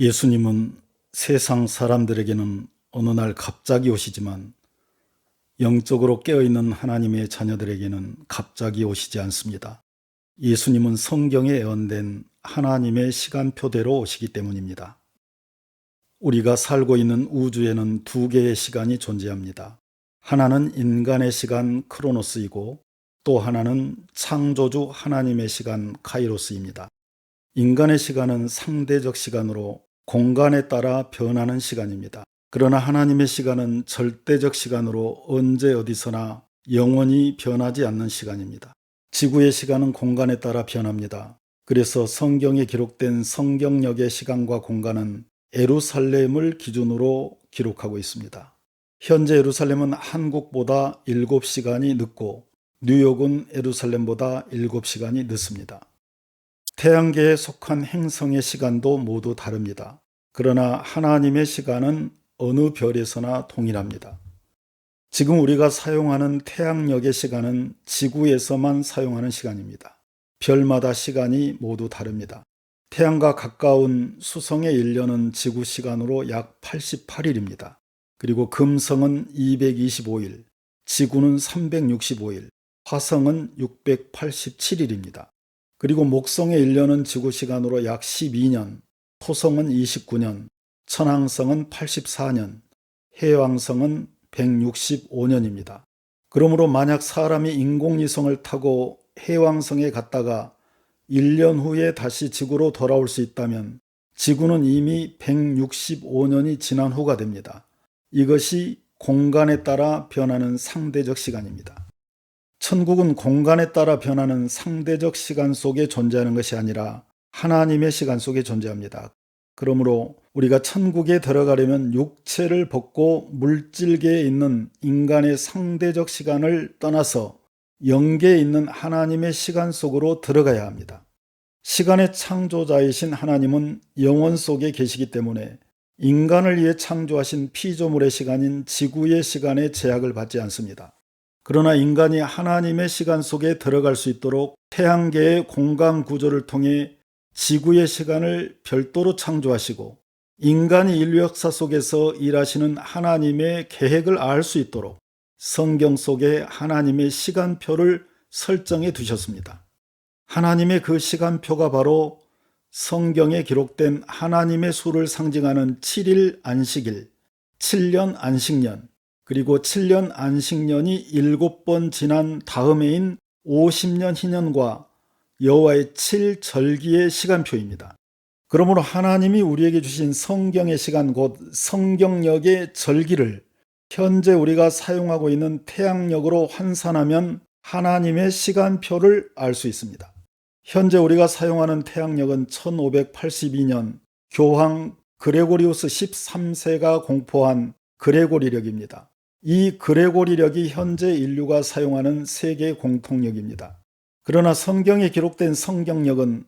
예수님은 세상 사람들에게는 어느 날 갑자기 오시지만 영적으로 깨어있는 하나님의 자녀들에게는 갑자기 오시지 않습니다. 예수님은 성경에 예언된 하나님의 시간표대로 오시기 때문입니다. 우리가 살고 있는 우주에는 두 개의 시간이 존재합니다. 하나는 인간의 시간 크로노스이고 또 하나는 창조주 하나님의 시간 카이로스입니다. 인간의 시간은 상대적 시간으로 공간에 따라 변하는 시간입니다. 그러나 하나님의 시간은 절대적 시간으로 언제 어디서나 영원히 변하지 않는 시간입니다. 지구의 시간은 공간에 따라 변합니다. 그래서 성경에 기록된 성경역의 시간과 공간은 에루살렘을 기준으로 기록하고 있습니다. 현재 에루살렘은 한국보다 7시간이 늦고 뉴욕은 에루살렘보다 7시간이 늦습니다. 태양계에 속한 행성의 시간도 모두 다릅니다. 그러나 하나님의 시간은 어느 별에서나 동일합니다. 지금 우리가 사용하는 태양력의 시간은 지구에서만 사용하는 시간입니다. 별마다 시간이 모두 다릅니다. 태양과 가까운 수성의 1년은 지구 시간으로 약 88일입니다. 그리고 금성은 225일, 지구는 365일, 화성은 687일입니다. 그리고 목성의 1년은 지구 시간으로 약 12년, 토성은 29년, 천왕성은 84년, 해왕성은 165년입니다. 그러므로 만약 사람이 인공위성을 타고 해왕성에 갔다가 1년 후에 다시 지구로 돌아올 수 있다면 지구는 이미 165년이 지난 후가 됩니다. 이것이 공간에 따라 변하는 상대적 시간입니다. 천국은 공간에 따라 변하는 상대적 시간 속에 존재하는 것이 아니라 하나님의 시간 속에 존재합니다. 그러므로 우리가 천국에 들어가려면 육체를 벗고 물질계에 있는 인간의 상대적 시간을 떠나서 영계에 있는 하나님의 시간 속으로 들어가야 합니다. 시간의 창조자이신 하나님은 영원 속에 계시기 때문에 인간을 위해 창조하신 피조물의 시간인 지구의 시간에 제약을 받지 않습니다. 그러나 인간이 하나님의 시간 속에 들어갈 수 있도록 태양계의 공간 구조를 통해 지구의 시간을 별도로 창조하시고 인간이 인류 역사 속에서 일하시는 하나님의 계획을 알 수 있도록 성경 속에 하나님의 시간표를 설정해 두셨습니다. 하나님의 그 시간표가 바로 성경에 기록된 하나님의 수를 상징하는 7일 안식일, 7년 안식년, 그리고 7년 안식년이 7번 지난 다음해인 50년 희년과 여호와의 7절기의 시간표입니다. 그러므로 하나님이 우리에게 주신 성경의 시간 곧 성경역의 절기를 현재 우리가 사용하고 있는 태양력으로 환산하면 하나님의 시간표를 알 수 있습니다. 현재 우리가 사용하는 태양력은 1582년 교황 그레고리우스 13세가 공포한 그레고리력입니다. 이 그레고리력이 현재 인류가 사용하는 세계 공통력입니다. 그러나 성경에 기록된 성경력은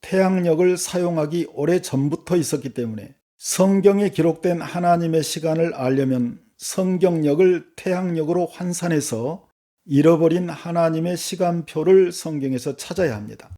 태양력을 사용하기 오래 전부터 있었기 때문에 성경에 기록된 하나님의 시간을 알려면 성경력을 태양력으로 환산해서 잃어버린 하나님의 시간표를 성경에서 찾아야 합니다.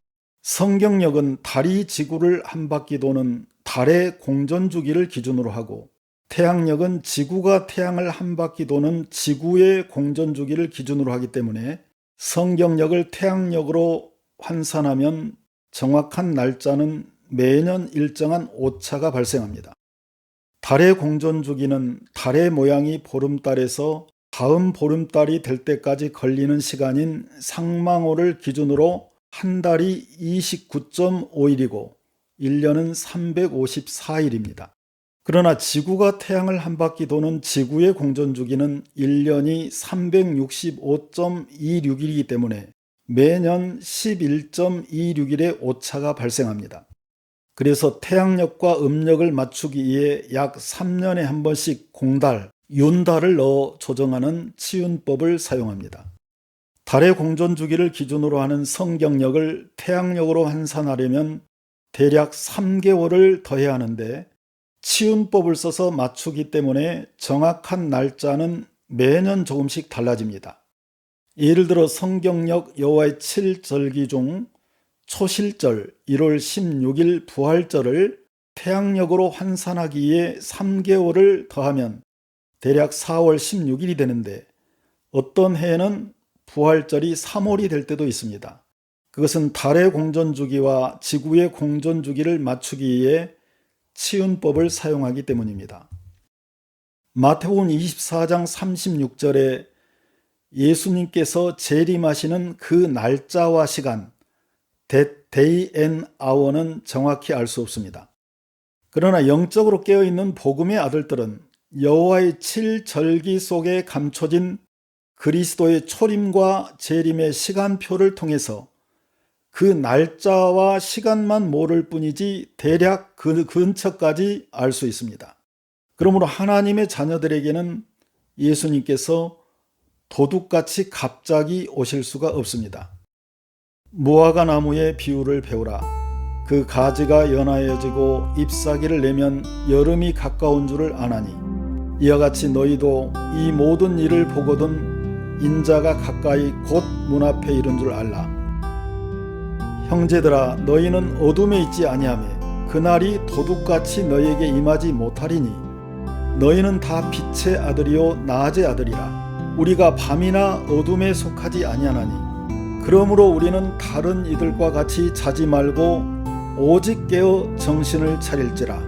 성경력은 달이 지구를 한 바퀴 도는 달의 공전 주기를 기준으로 하고 태양력은 지구가 태양을 한 바퀴 도는 지구의 공전 주기를 기준으로 하기 때문에 성경력을 태양력으로 환산하면 정확한 날짜는 매년 일정한 오차가 발생합니다. 달의 공전 주기는 달의 모양이 보름달에서 다음 보름달이 될 때까지 걸리는 시간인 상망호를 기준으로 한 달이 29.5일이고 1년은 354일입니다. 그러나 지구가 태양을 한 바퀴 도는 지구의 공전 주기는 1년이 365.26일이기 때문에 매년 11.26일의 오차가 발생합니다. 그래서 태양력과 음력을 맞추기 위해 약 3년에 한 번씩 공달, 윤달을 넣어 조정하는 치윤법을 사용합니다. 달의 공전 주기를 기준으로 하는 성경력을 태양력으로 환산하려면 대략 3개월을 더해야 하는데 치운법을 써서 맞추기 때문에 정확한 날짜는 매년 조금씩 달라집니다. 예를 들어 성경력 여호와의 7절기 중 초실절 1월 16일 부활절을 태양력으로 환산하기에 3개월을 더하면 대략 4월 16일이 되는데 어떤 해에는 부활절이 3월이 될 때도 있습니다. 그것은 달의 공전 주기와 지구의 공전 주기를 맞추기 위해 치운법을 사용하기 때문입니다. 마태복음 24장 36절에 예수님께서 재림하시는 그 날짜와 시간, 데이 앤 아워는 정확히 알 수 없습니다. 그러나 영적으로 깨어있는 복음의 아들들은 여호와의 7절기 속에 감춰진 그리스도의 초림과 재림의 시간표를 통해서 그 날짜와 시간만 모를 뿐이지 대략 그 근처까지 알 수 있습니다. 그러므로 하나님의 자녀들에게는 예수님께서 도둑같이 갑자기 오실 수가 없습니다. 무화과 나무의 비유를 배우라. 그 가지가 연하여지고 잎사귀를 내면 여름이 가까운 줄을 아나니 이와 같이 너희도 이 모든 일을 보거든 인자가 가까이 곧 문 앞에 이른 줄 알라. 형제들아 너희는 어둠에 있지 아니하며 그날이 도둑같이 너희에게 임하지 못하리니 너희는 다 빛의 아들이요 낮의 아들이라. 우리가 밤이나 어둠에 속하지 아니하나니 그러므로 우리는 다른 이들과 같이 자지 말고 오직 깨어 정신을 차릴지라